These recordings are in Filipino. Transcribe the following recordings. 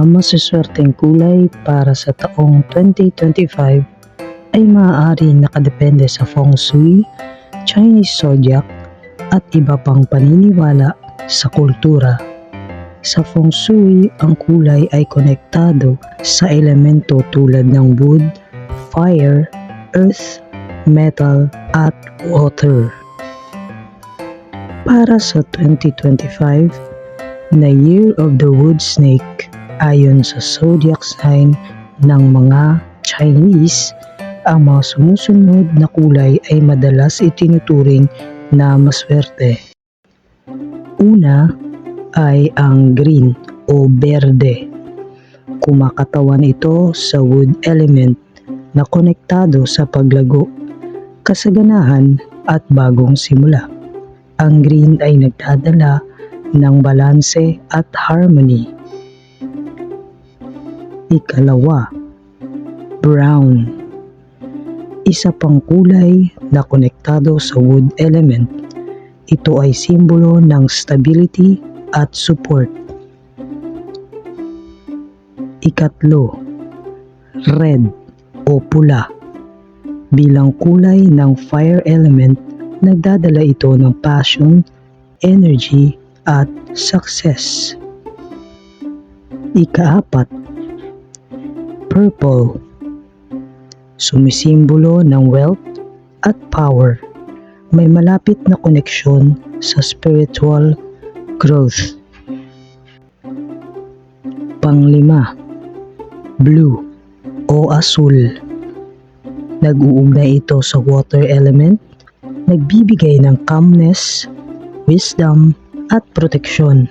mga masuswerteng kulay para sa taong 2025 ay maaaring nakadepende sa feng shui, Chinese zodiac at iba pang paniniwala sa kultura. Sa feng shui, ang kulay ay konektado sa elemento tulad ng wood, fire, earth, metal at water. Para sa 2025 na Year of the Wood Snake ayon sa zodiac sign ng mga Chinese, ang mga sumusunod na kulay ay madalas itinuturing na maswerte. Una ay ang green o berde. Kumakatawan ito sa wood element na konektado sa paglago, kasaganahan at bagong simula. Ang green ay nagdadala ng balanse at harmony. Ikalawa, brown. Isa pang kulay na konektado sa wood element. Ito ay simbolo ng stability at support. Ikatlo, red o pula. Bilang kulay ng fire element, nagdadala ito ng passion, energy, at success. Ikaapat, purple. Sumisimbolo ng wealth at power. May malapit na koneksyon sa spiritual growth. Panglima, blue o asul. Nag-uugnay ito sa water element, nagbibigay ng calmness, wisdom, at proteksyon.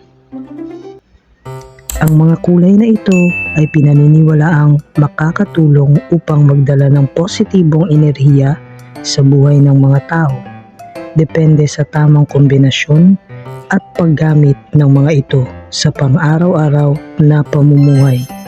Ang mga kulay na ito ay pinaniniwalaang makakatulong upang magdala ng positibong enerhiya sa buhay ng mga tao. Depende sa tamang kombinasyon at paggamit ng mga ito sa pang-araw-araw na pamumuhay.